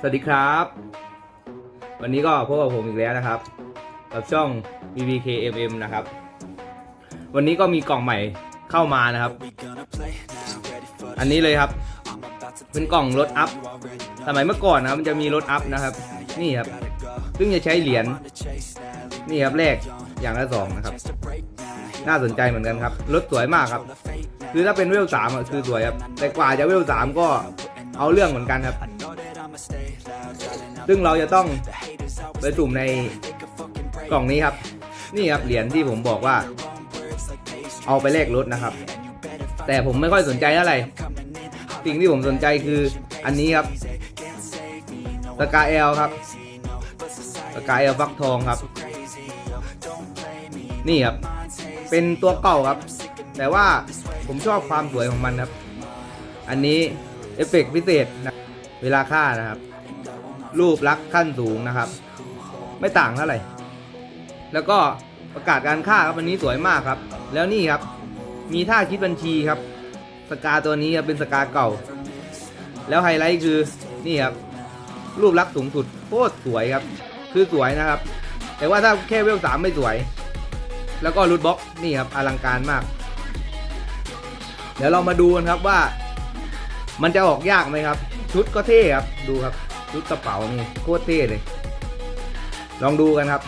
สวัสดีครับ วันนี้ก็พบกับผมอีกแล้วนะครับ กับช่อง BBKMM นะครับ วันนี้ก็มีกล่องใหม่เข้ามานะครับ อันนี้เลยครับ เป็นกล่องรถอัพสมัยเมื่อก่อนนะครับมันจะมีรถอัพนะครับ นี่ครับซึ่งจะใช้เหรียญนี่ครับแรกอย่างละสองนะครับ น่าสนใจเหมือนกันครับรถสวยมากครับ คือถ้าเป็นเวลสามคือสวยครับแต่กว่าจะเวลสามก็เอาเรื่องเหมือนกันครับ ซึ่งเราจะต้องไปสุ่มในกล่องนี้ครับ นี่ครับเหรียญที่ผมบอกว่า เอาไปแลกรถนะครับ แต่ผมไม่ค่อยสนใจเท่าไรสิ่งที่ผมสนใจคืออันนี้ครับสกาเอลครับสกาเอลฟักทองครับ นี่ครับ เป็นตัวเก่าครับ แต่ว่าผมชอบความสวยของมันครับ อันนี้เอฟเฟกต์พิเศษนะเวลาฆ่านะครับ รูปลักษณ์ขั้นสูงนะครับ ไม่ต่างเท่าไหร่แล้วก็ประกาศการฆ่าครับวันนี้สวยมากครับ แล้วนี่ครับ มีท่าคิดบัญชีครับ สกาตัวนี้ครับเป็นสกาเก่า แล้วไฮไลท์คือนี่ครับ รูปลักษณ์สูงสุดโคตรสวยครับ คือสวยนะครับ แต่ว่าถ้าแค่เวลสามไม่สวย แล้วก็รูทบ็อกนี่ครับอลังการมาก เดี๋ยวเรามาดูกันครับว่า มันจะออกยากไหมครับ ชุดก็เท่ครับดูครับ ชุดกระเป๋านี่โคตรเท่เลย ลองดูกันครับ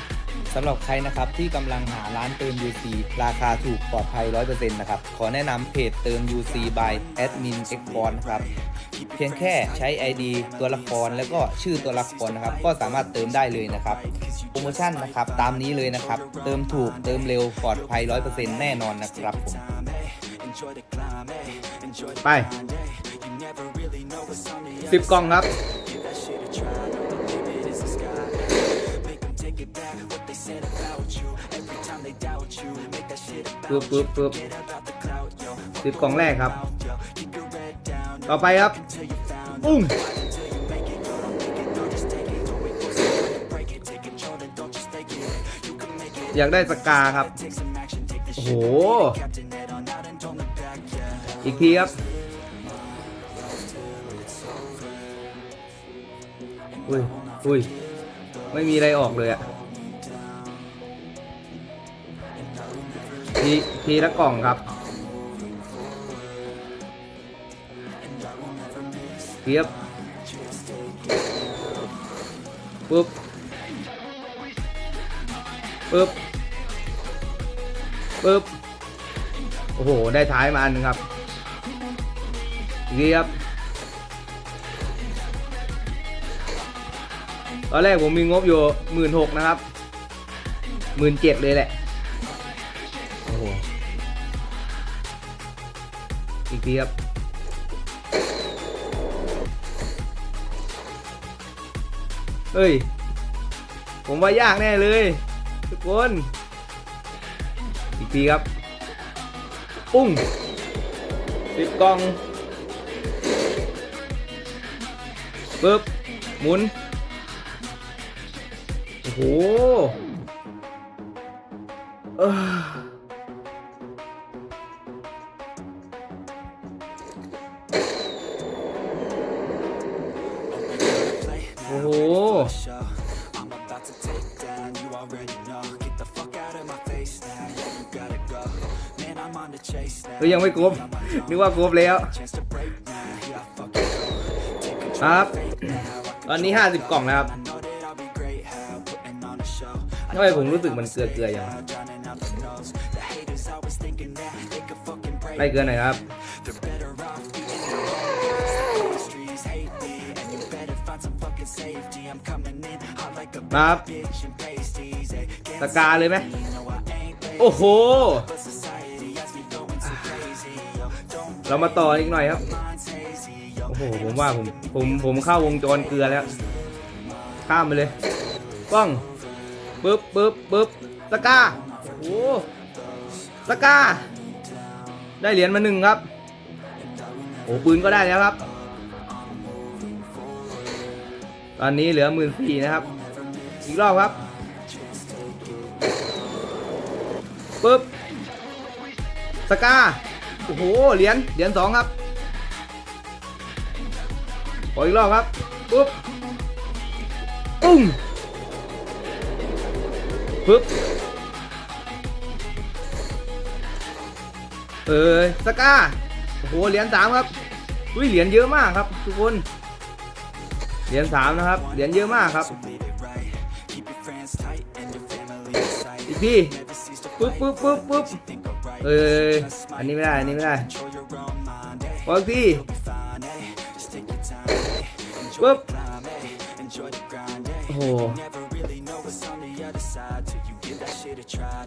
สำหรับใครนะครับที่กำลังหาร้านเติม UC ราคาถูกปลอดภัย 100%นะครับ ขอแนะนำเพจเติม UC by admin x p o n นะครับ เพียงแค่ใช้ ID ตัวละครแล้วก็ชื่อตัวละครนะครับ ก็สามารถเติมได้เลยนะครับ โปรโมชั่นนะครับ ตามนี้เลยนะครับ เติมถูกเติมเร็วปลอดภัย 100%แน่นอนนะครับผมไปสิบกล่องครับ ปึ๊บปึ๊บปึ๊บสิบกล่องแรกครับ ต่อไปครับปุ้งอยากได้สกาครับ โอ้โห อีกทีครับอุ้ยอุ้ยไม่มีอะไรออกเลยอะ ทีทีละกล่องครับเทียบปึ๊บปึ๊บปึ๊บ โอ้โห ได้ท้ายมาอันหนึงครับอีกทีครับตอนแรกผมมีงบอยู่หมื่นหกนะครับหมื่นเจ็ดเลยแหละ อีกทีครับเฮ้ย ผมว่ายากแน่เลย ทุกคน อีกทีครับ ปุ้งสิบกล่องปึ๊บ หมุน โอ้โห เฮ้ยยังไม่ครบนึกว่าครบแล้ว ครับ ตอนนี้ 50 กล่องแล้วครับทำไมผมรู้สึกมันเกลือเกลืออย่างวะไล่เกลือหน่อยครับ มาครับสกาเลยไหมโอ้โห เรามาต่ออีกหน่อยครับ โอ้โห ผมว่าผมผมผมเข้าวงจรเกลือแล้ว ข้ามไปเลยป้องปึ๊บปึ๊บปึ๊บสกาโอ้สกาได้เหรียญมาหนึ่งครับ โอ้ปืนก็ได้แล้วครับ ตอนนี้เหลือหมื่นสี่นะครับ อีกรอบครับปึ๊บสกา โอ้โหเหรียญเหรียญสองครับขออีกรอบครับปุ๊บปุ้งปึ๊บเอ้ยสก้าโอ้โหเหรียญสามครับอุ้ยเหรียญเยอะมากครับ ทุกคนเหรียญสามนะครับเหรียญเยอะมากครับอีกทีปึ๊บปึ๊บปึ๊บปึ๊บเอ้ย อันนี้ไม่ได้ อันนี้ไม่ได้พออีกทีปึ๊บโอ้โห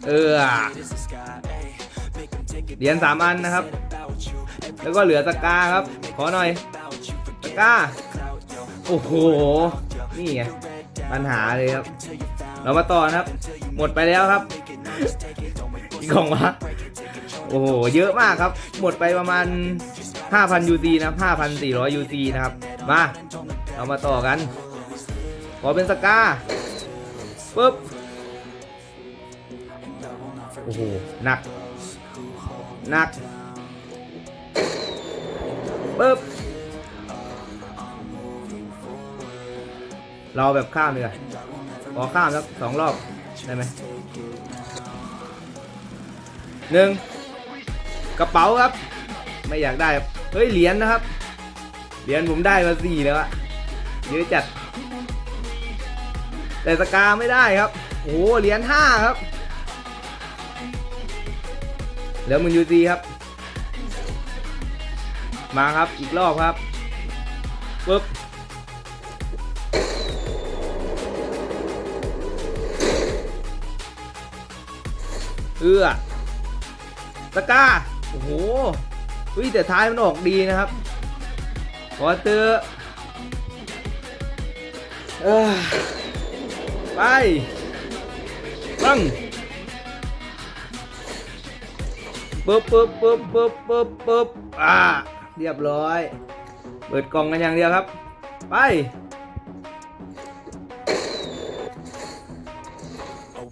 เออเหรียญสามอันนะครับ แล้วก็เหลือตะกร้าครับ ขอหน่อย ตะกร้า โอ้โห นี่ไง ปัญหาเลยครับ เรามาต่อนะครับ หมดไปแล้วครับ อีกกล่องวะ อ้โห เยอะมากครับ หมดไปประมาณ 5,000 UC นะครับ5,400 UC นะครับ มา เรามาต่อกัน ขอเป็นสกาปึ๊บ โอ้โห หนัก หนักปึ๊บ เราแบบข้ามเลยขอข้ามสักสองรอบ ได้ไหมหนึ่ง กระเป๋าครับ ไม่อยากได้เฮ้ยเหรียญนะครับเหรียญผมได้มาสี่แล้วอะเยอะจัด แต่สกาไม่ได้ครับโอ้โหเหรียญห้าครับเหลือมือยูซีครับ มาครับอีกรอบครับปึ๊บเอื้อตะก้า โอ้โหเฮ้ยแต่ท้ายมันออกดีนะครับขอเตือเออไปปังปึ๊บปึ๊บปึ๊บปึ๊บปึ๊บปึ๊บอ่า เรียบร้อย เปิดกล่องกันอย่างเดียวครับ ไป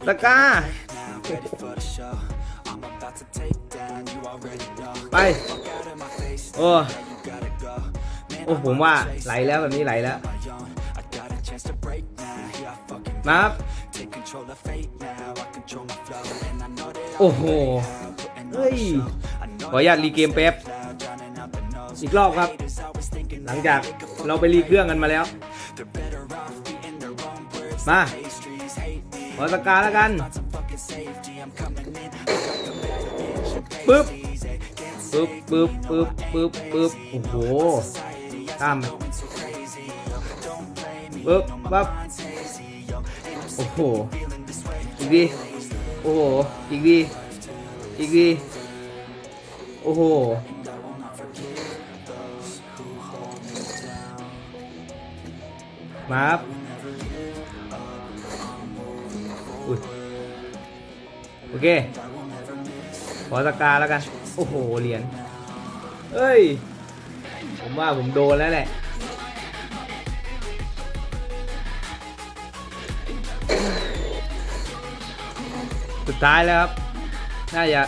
ตะกร้า ไป โอ้โอ้ผมว่าไหลแล้วแบบนี้ไหลแล้ว มาครับ โอ้โห เฮ้ย ขออนุญาตรีเกมแป๊บ อีกรอบครับ หลังจากเราไปรีเครื่องกันมาแล้ว มา ขอสกาแล้วกัน ปึ๊บ ปึ๊บปึ๊บปึ๊บปึ๊บปึ๊บโอ้โหข้ามปึ๊บปั๊บโอ้โห อีกดีโอ้โห อีกดีอีกดีโอ้โห มาครับอุ้ย โอเค ขอสกาแล้วกัน โอ้โหเหรียญเอ้ย ผมว่าผมโดนแล้วแหละสุดท้ายแล้วครับ น่าจะ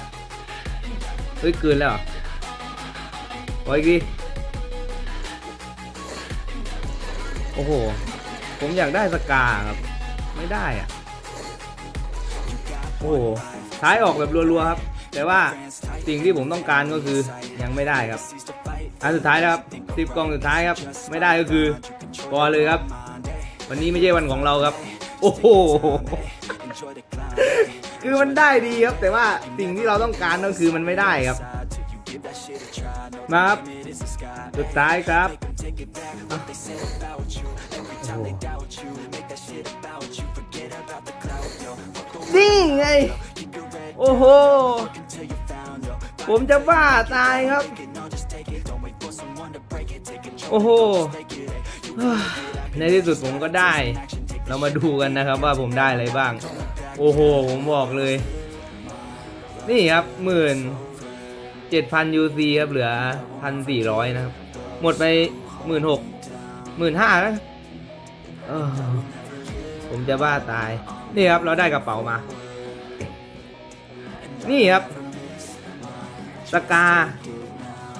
เฮ้ยเกินแล้วเหรอขออีกทีโอ้โห ผมอยากได้สกาครับ ไม่ได้อะโอ้โห ท้ายออกแบบรัวๆครับ แต่ว่า สิ่งที่ผมต้องการก็คือยังไม่ได้ครับ อันสุดท้ายแล้วครับสิบกล่องสุดท้ายครับ ไม่ได้ก็คือพอเลยครับ วันนี้ไม่ใช่วันของเราครับ โอ้โหคือมันได้ดีครับ แต่ว่าสิ่งที่เราต้องการก็คือมันไม่ได้ครับมาครับสุดท้ายครับอะโอ้โหนี่ไง โอ้โห ผมจะบ้าตายครับ โอ้โห ในที่สุดผมก็ได้ เรามาดูกันนะครับว่าผมได้อะไรบ้าง โอ้โห ผมบอกเลย นี่ครับหมื่นเจ็ดพันยูซีครับ เหลือพันสี่ร้อยนะครับ หมดไปหมื่นหกหมื่นห้านะผมจะบ้าตาย นี่ครับเราได้กระเป๋ามา นี่ครับ สกา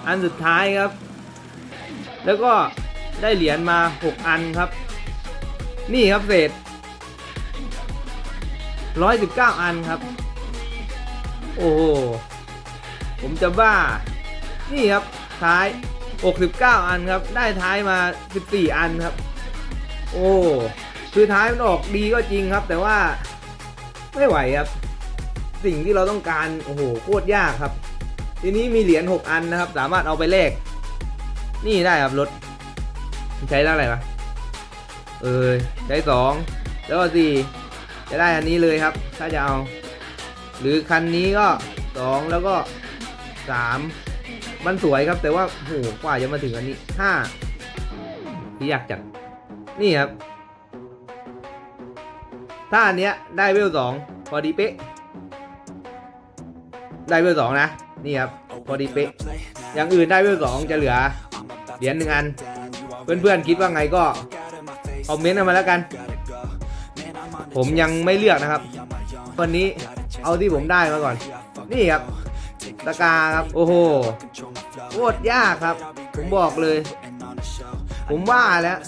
อันสุดท้ายครับ แล้วก็ได้เหรียญมา 6 อันครับ นี่ครับเศษร้อยสิบเก้าอันครับ โอ้โห ผมจะบ้า นี่ครับท้าย 69 อันครับ ได้ท้ายมา 14 อันครับ โอ้คือท้ายมันออกดีก็จริงครับ แต่ว่าไม่ไหวครับ สิ่งที่เราต้องการ โอ้โห โคตรยากครับ ทีนี้มีเหรียญ6อันนะครับ สามารถเอาไปแลกนี่ได้ครับรถใช้ได้อะไรวะเออใช้สองแล้วก็สี่จะได้อันนี้เลยครับ ถ้าจะเอา หรือคันนี้ก็สองแล้วก็สามมันสวยครับแต่ว่าโหกว่าจะมาถึงอันนี้ห้าที่อยากจัดนี่ครับถ้าอันเนี้ยได้เวลสองพอดีเป๊ะ ได้เวลสองนะ นี่ครับพอดีเป๊ะอย่างอื่นได้เวลสองจะเหลือเหรียญหนึ่งอัน เพื่อนๆคิดว่าไงก็คอมเมนต์มาแล้วกัน ผมยังไม่เลือกนะครับวันนี้เอาที่ผมได้มาก่อน นี่ครับตะกาครับ โอ้โหโคตรยากครับ ผมบอกเลย ผมว่าแล้ว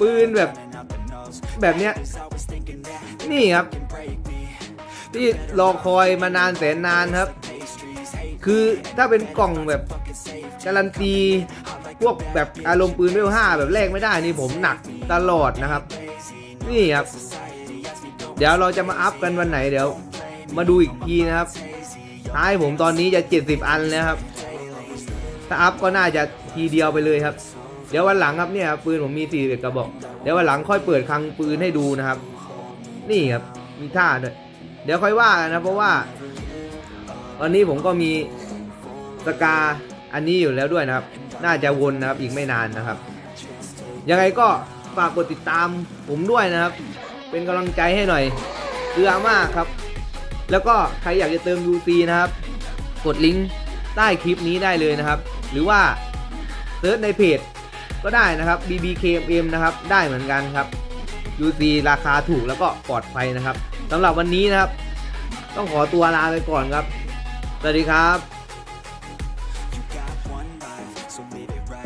ปืนแบบ แบบเนี้ย นี่ครับ ที่รอคอยมานานแสนนานครับ คือถ้าเป็นกล่องแบบการันตีพวกแบบอารมณ์ปืนเวลห้าแบบแรกไม่ได้นี่ผมหนักตลอดนะครับ นี่ครับ เดี๋ยวเราจะมาอัพกันวันไหนเดี๋ยว มาดูอีกทีนะครับท้ายผมตอนนี้จะ 70 อันแล้วครับ ถ้าอัพก็น่าจะทีเดียวไปเลยครับ เดี๋ยววันหลังครับเนี่ยปืนผมมี41กระบอก เดี๋ยววันหลังค่อยเปิดคลังปืนให้ดูนะครับ นี่ครับมีท่าด้วยเดี๋ยวค่อยว่ากันนะเพราะว่า ตอนนี้ผมก็มีสกาอันนี้อยู่แล้วด้วยนะครับ น่าจะวนนะครับอีกไม่นานนะครับ ยังไงก็ฝากกดติดตามผมด้วยนะครับ เป็นกำลังใจให้หน่อยเกลือมากครับ แล้วก็ใครอยากจะเติม UC นะครับ กดลิงก์ใต้คลิปนี้ได้เลยนะครับ หรือว่าเซิร์ชในเพจก็ได้นะครับ BBKMM นะครับได้เหมือนกันครับ UC ราคาถูกแล้วก็ปลอดภัยนะครับสำหรับวันนี้นะครับ ต้องขอตัวลาไปก่อนครับ สวัสดีครับ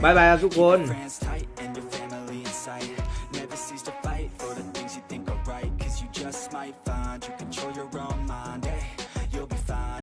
บ๊ายบายครับทุกคน friends